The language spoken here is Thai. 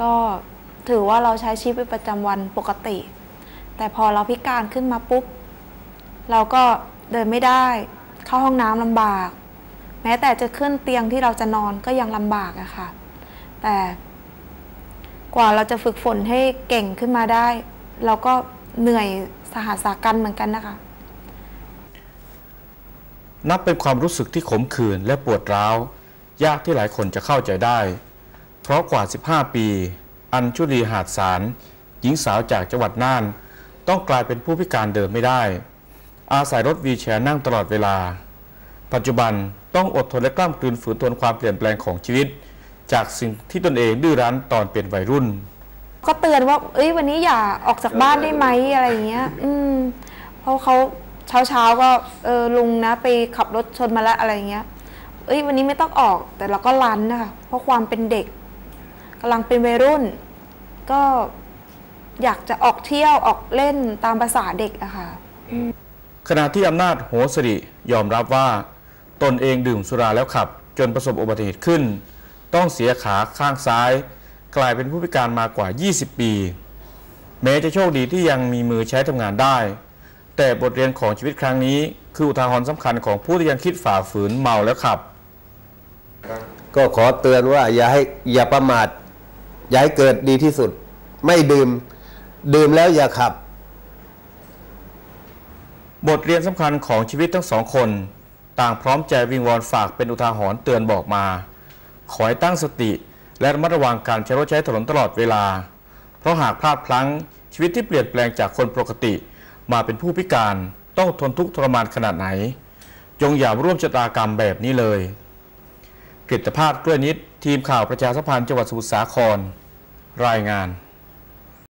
ก็ถือว่าเราใช้ชีวิตประจำวันปกติ แต่พอเราพิการขึ้นมาปุ๊บ เราก็เดินไม่ได้ เข้าห้องน้ำลำบาก แม้แต่จะขึ้นเตียงที่เราจะนอนก็ยังลำบากอะค่ะ แต่กว่าเราจะฝึกฝนให้เก่งขึ้นมาได้ เราก็เหนื่อยสหัสสากันเหมือนกันนะคะ นับเป็นความรู้สึกที่ขมขื่นและปวดร้าว ยากที่หลายคนจะเข้าใจได้ เพราะกว่า 15 ปี อัญชุลีหาดสาร หญิงสาวจากจังหวัดน่าน ต้องกลายเป็นผู้พิการเดินไม่ได้ อาศัยรถวีแชร์นั่งตลอดเวลา ปัจจุบันต้องอดทนและกล้ามกลืนฝืนทนความเปลี่ยนแปลงของชีวิต จากสิ่งที่ตนเองดื้อรั้นตอนเป็นวัยรุ่น ก็เตือนว่า เอ้ยวันนี้อย่าออกจากบ้านได้ไหมอะไรอย่างเงี้ย อืม เพราะเขาเช้าเช้าก็เออลุงนะไปขับรถชนมาแล้วอะไรอย่างเงี้ย เอ้ยวันนี้ไม่ต้องออกแต่เราก็รั้นนะคะเพราะความเป็นเด็กำลังเป็นวัยรุ่น ก็อยากจะออกเที่ยวออกเล่นตามภาษาเด็กอะค่ะขณะที่อำนาจโหสริยอมรับว่า ตนเองดื่มสุราแล้วขับ จนประสบอุบัติเหตุขึ้น ต้องเสียขาข้างซ้าย กลายเป็นผู้พิการมากว่า 20 ปี แม้จะโชคดีที่ยังมีมือใช้ทำงานได้ แต่บทเรียนของชีวิตครั้งนี้ คืออุทาหรณ์สำคัญของผู้ที่ยังคิดฝ่าฝืนเมาแล้วขับ ก็ขอเตือนว่าอย่าให้อย่าประมาทอ ย่าให้เกิดดีที่สุด ไม่ดื่ม ดื่มแล้วอย่าขับ บทเรียนสำคัญของชีวิตทั้งสองคน ต่างพร้อมใจวิงวอนฝากเป็นอุทาหรณ์เตือนบอกมา ขอให้ตั้งสติ และระมัดระวังการใช้รถใช้ถนนตลอดเวลา เพราะหากพลาดพลั้งชีวิตที่เปลี่ยนแปลงจากคนปกติ มาเป็นผู้พิการต้องทนทุกข์ทรมานขนาดไหน จงอย่าร่วมชะตากรรมแบบนี้เลย กฤตภาพกล้วยนิด ทีมข่าวประชาสัมพันธ์จังหวัดสมุทรสาครรายงาน